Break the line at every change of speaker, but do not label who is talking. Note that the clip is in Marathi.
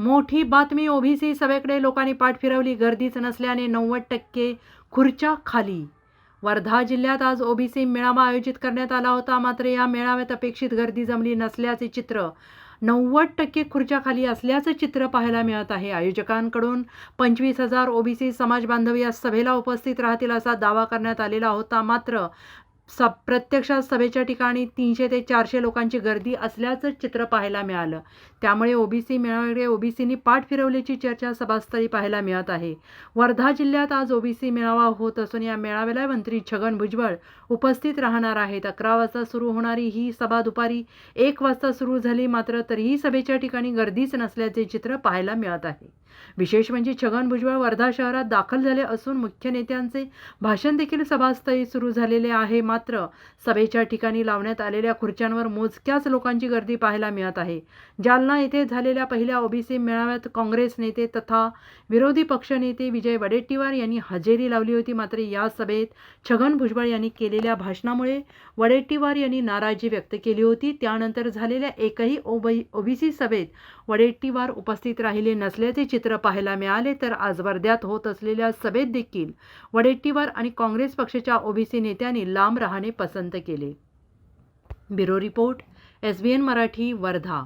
मोठी बातमी ओबीसी सभेकडे लोकांनी पाठ फिरवली. गर्दीच नसल्याने नव्वद टक्के खुर्च्या खाली. वर्धा जिल्ह्यात आज ओबीसी मेळावा आयोजित करण्यात आला होता. मात्र या मेळाव्यात अपेक्षित गर्दी जमली नसल्याचे चित्र नव्वद टक्के खुर्च्या खाली असल्याचं चित्र पाहायला मिळत आहे. आयोजकांकडून पंचवीस हजार ओबीसी समाज बांधव या सभेला उपस्थित राहतील असा दावा करण्यात आलेला होता. मात्र स प्रत्यक्षात सभेच्या ठिकाणी तीनशे ते चारशे लोकांची गर्दी असल्याचं चित्र पाहायला मिळालं. त्यामुळे ओबीसी मेळाव्याकडे ओबीसींनी पाठ फिरवल्याची चर्चा सभास्थळी पाहायला मिळत आहे. वर्धा जिल्ह्यात आज ओबीसी मेळावा होत असून या मेळाव्याला मंत्री छगन भुजबळ उपस्थित राहणार आहेत. अकरा वाजता सुरू होणारी ही सभा दुपारी एक वाजता सुरू झाली. मात्र तरीही सभेच्या ठिकाणी गर्दीच नसल्याचे चित्र पाहायला मिळत आहे. विशेष म्हणजे छगन भुजबळ वर्धा शहरात दाखल झाले असून मुख्य नेत्यांचे भाषण देखील सभास्थळी सुरू झालेले आहे. मात्र सभेच्या ठिकाणी लावण्यात आलेल्या खुर्च्यांवर मोजक्याच लोकांची गर्दी पाहायला मिळत आहे. जालना येथे झालेल्या पहिल्या ओबीसी मेळाव्यात काँग्रेस नेते तथा विरोधी पक्षनेते विजय वडेट्टीवार यांनी हजेरी लावली होती. मात्र या सभेत छगन भुजबळ यांनी केलेल्या भाषणामुळे वडेट्टीवार यांनी नाराजी व्यक्त केली होती. त्यानंतर झालेल्या एकही ओबी ओबीसी सभेत वडेट्टीवार उपस्थित राहिले नसल्याचे चित्र चित्र पाहायला मिळाले तर आज वर्ध्यात होत असलेल्या सभेत देखील वडेट्टीवार आणि काँग्रेस पक्षाच्या ओबीसी नेत्यांनी लांब राहणे पसंत केले. Bureau report S B N Marathi Wardha.